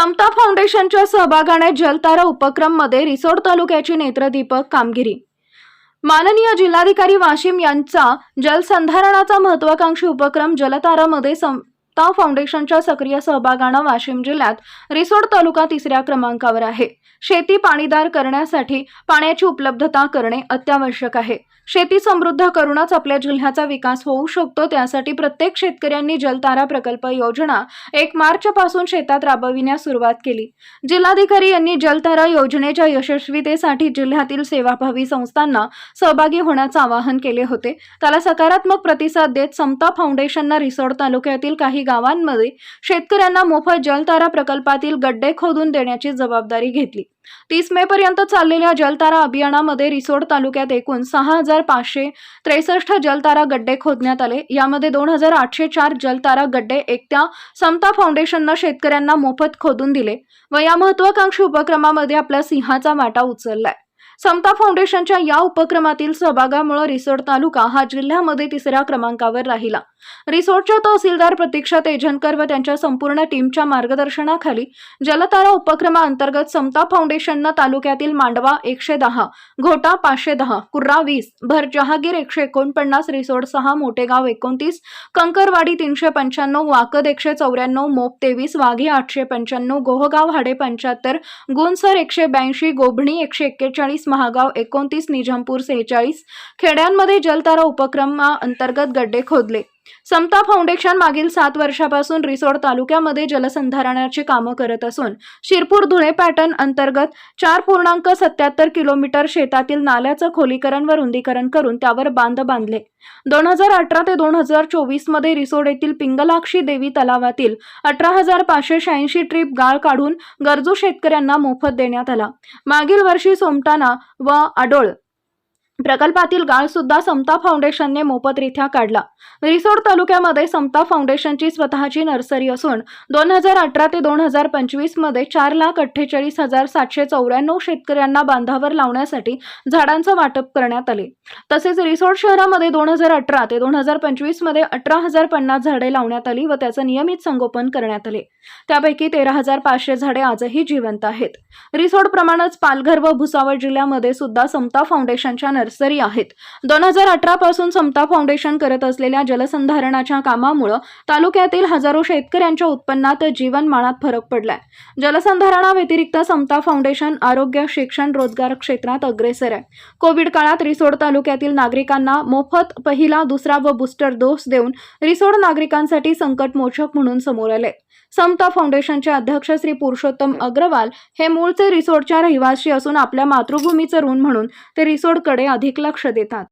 समता फाउंडेशनच्या सहभागाने जलतारा उपक्रममध्ये रिसोड तालुक्याची नेत्रदीपक कामगिरी. माननीय जिल्हाधिकारी वाशिम यांचा जलसंधारणाचा महत्वाकांक्षी उपक्रम जलतारामध्ये ता फाउंडेशनच्या सक्रिय सहभागानं वाशिम जिल्ह्यात रिसोड तालुका तिसऱ्या क्रमांकावर आहे. शेती पाणीदार करण्यासाठी पाण्याची उपलब्धता करणे अत्यावश्यक आहे. शेती समृद्ध करूनच आपल्या जिल्ह्याचा विकास होऊ शकतो त्यासाठी प्रत्येक शेतकऱ्यांनी जलतारा प्रकल्प योजना एक मार्च पासून शेतात राबविण्यास सुरुवात केली. जिल्हाधिकारी यांनी जलतारा योजनेच्या यशस्वीतेसाठी जिल्ह्यातील सेवाभावी संस्थांना सहभागी होण्याचं आवाहन केले होते. त्याला सकारात्मक प्रतिसाद देत समता फाउंडेशननं रिसोड तालुक्यातील काही गावांमध्ये शेतकऱ्यांना मोफत जलतारा प्रकल्पातील गड्डे खोदून देण्याची जबाबदारी घेतली. तीस मे पर्यंत चाललेल्या जलतारा अभियानामध्ये रिसोड तालुक्यात एकूण सहा हजार पाचशे त्रेसष्ट जलतारा गड्डे खोदण्यात आले. यामध्ये दोन हजार आठशे चार जलतारा गड्डे एकट्या समता फाउंडेशननं शेतकऱ्यांना मोफत खोदून दिले व या महत्वाकांक्षी उपक्रमामध्ये आपला सिंहाचा वाटा उचललाय. समता फाउंडेशनच्या या उपक्रमातील सहभागामुळे रिसोड तालुका हा जिल्ह्यामध्ये तिसऱ्या क्रमांकावर राहिला. रिसोडच्या तहसीलदार प्रतीक्षा तेजनकर व त्यांच्या संपूर्ण टीमच्या मार्गदर्शनाखाली जलतारा उपक्रमाअंतर्गत समता फाउंडेशननं तालुक्यातील मांडवा एकशे दहा घोटा पाचशे दहा कुर्रा वीस भर जहागीर एकशे एकोणपन्नास रिसोड सहा मोठेगाव एकोणतीस कंकरवाडी तीनशे पंच्याण्णव वाकद एकशे चौऱ्याण्णव मोप तेवीस वाघे आठशे पंच्याण्णव गोहगाव हाडे पंच्याहत्तर गुणसर एकशे ब्याऐंशी गोभणी एकशे एक्केचाळीस महागाव एकोणतीस निजामपूर सेहेचाळीस खेड्यांमध्ये जलतारा उपक्रमाअंतर्गत गड्डे खोदले. समता फाउंडेशन मागील सात वर्षापासून रिसोड तालुक्यामध्ये जलसंधारणाची कामं करत असून शिरपूर धुळे पॅटर्न अंतर्गत चार पूर्णांक सत्याहत्तर किलोमीटर शेतातील नाल्याचं खोलीकरण व रुंदीकरण करून त्यावर बांध बांधले. दोन हजार अठरा ते दोन हजार चोवीसमध्ये रिसोड येथील पिंगलाक्षी देवी तलावातील अठरा हजार पाचशे शहाऐंशी ट्रीप गाळ काढून गरजू शेतकऱ्यांना मोफत देण्यात आला. मागील वर्षी सोमटाणा व आडोळ प्रकल्पातील गाळ सुद्धा समता फाउंडेशनने मोफतरित्या काढला. रिसोड तालुक्यामध्ये समता फाउंडेशनची स्वतःची नर्सरी असून दोन हजार अठरा ते दोन हजार पंचवीसमध्ये चार लाख अठ्ठेचाळीस हजार सातशे चौऱ्याण्णव शेतकऱ्यांना बांधावर लावण्यासाठी झाडांचं वाटप करण्यात आले. तसेच रिसोड शहरामध्ये दोन हजार अठरा ते दोन हजार पंचवीसमध्ये अठरा हजार पन्नास झाडे लावण्यात आली व त्याचं नियमित संगोपन करण्यात आले. त्यापैकी तेरा हजार पाचशे झाडे आजही जिवंत आहेत. रिसोड प्रमाणेच पालघर व भुसावळ जिल्ह्यामध्ये सुद्धा समता फाउंडेशनच्या नर्सरी आहेत. दोन हजार अठरा पासून समता फाउंडेशन करत असलेल्या जलसंधारणाच्या कामामुळे तालुक्यातील हजारो शेतकऱ्यांच्या उत्पन्नात जीवनमानात फरक पडलाय. जलसंधारणाव्यतिरिक्त समता फाउंडेशन आरोग्य शिक्षण रोजगार क्षेत्रात अग्रेसर आहे. कोविड काळात रिसोड तालुक्यातील नागरिकांना मोफत पहिला दुसरा व बूस्टर डोस देऊन रिसोड नागरिकांसाठी संकटमोचक म्हणून समोर आले समता फाउंडेशनचे अध्यक्ष श्री पुरुषोत्तम अग्रवाल हे मूळचे रिसोडच्या रहिवासी असून आपल्या मातृभूमीचं ऋण म्हणून ते रिसोडकडे अधिक लक्ष देतात.